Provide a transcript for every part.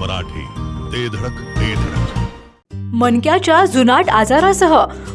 मराठी ते धडक ते धडक. मणक्याच्या जुनाट आजारासह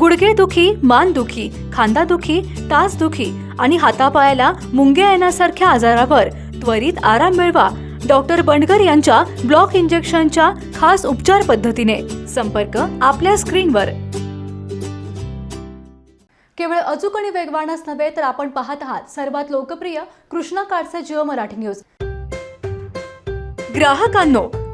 गुडघेदुखी मानदुखी खांदादुखी टाचदुखी आणि हातापायाला मुंग्या येण्यासारख्या आजारावर त्वरित आराम मिळवा डॉक्टर बंडकर यांच्या ब्लॉक इंजेक्शनच्या खास उपचार पद्धतीने. संपर्क आपल्या स्क्रीनवर. केवळ अचूक आणि वेगवानच नव्हे तर आपण पाहत आहात सर्वात लोकप्रिय कृष्णा काडचे जिओ मराठी न्यूज. ग्राहकांनो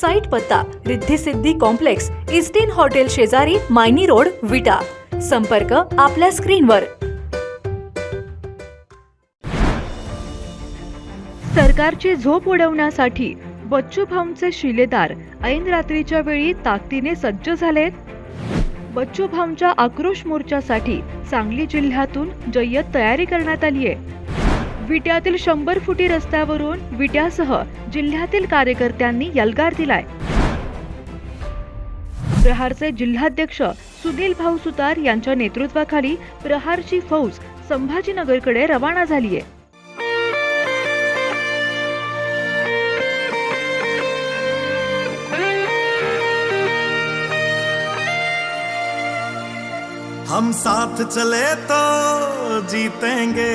साईट पत्ता रिद्धिसिद्धी कॉम्प्लेक्स इस्टीन हॉटेल शेजारी मायनी रोड विटा. संपर्क आपल्या स्क्रीनवर. सरकारची झोप उडवण्यासाठी बच्चू भाऊंचे शिलेदार ऐन रात्रीच्या वेळी ताकदीने सज्ज झालेत? बच्चू भाऊंच्या आक्रोश मोर्चासाठी सांगली जिल्ह्यातून जय्यत तयारी करण्यात आली आहे विट्यातील शंभर फुटी रस्त्यावरून विट्यासह जिल्ह्यातील कार्यकर्त्यांनी यलगार दिलाय. प्रहारचे जिल्हाध्यक्ष सुनील भाऊ सुतार यांच्या नेतृत्वाखाली प्रहारची फौज संभाजीनगरकडे रवाना झाली आहे हम साथ चले तो जीतेंगे।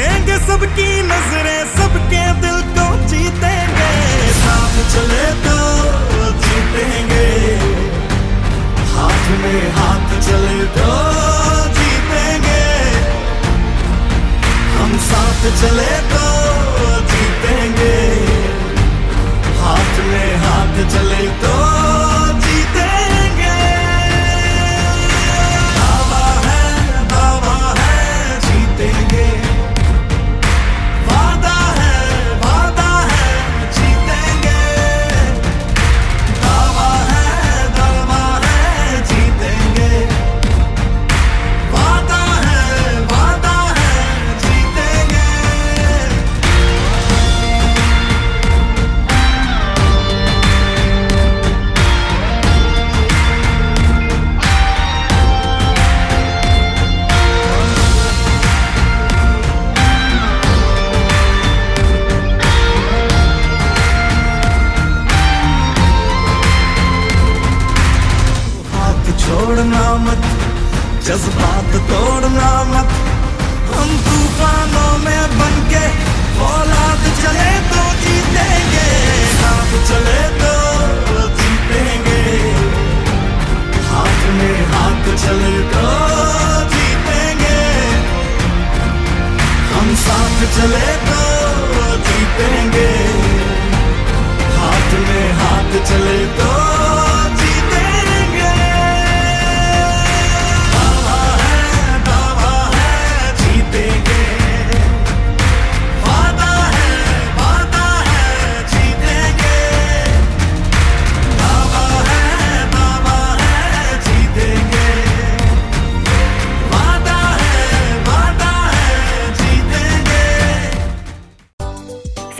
जीतेंगे सबकी नजरें सबके दिल को जीतेंगे। साथ चले तो जीतेंगे। हाथ में हाथ चले तो जीतेंगे। हम साथ चले तो छोड़ना मत, जज्बात तोड़ना मत। हम तूफानों में बन के औलाद चले तो जीतेंगे साथ चले तो जीतेंगे। हाथ में हाथ चले तो जीतेंगे। हम साथ चले तो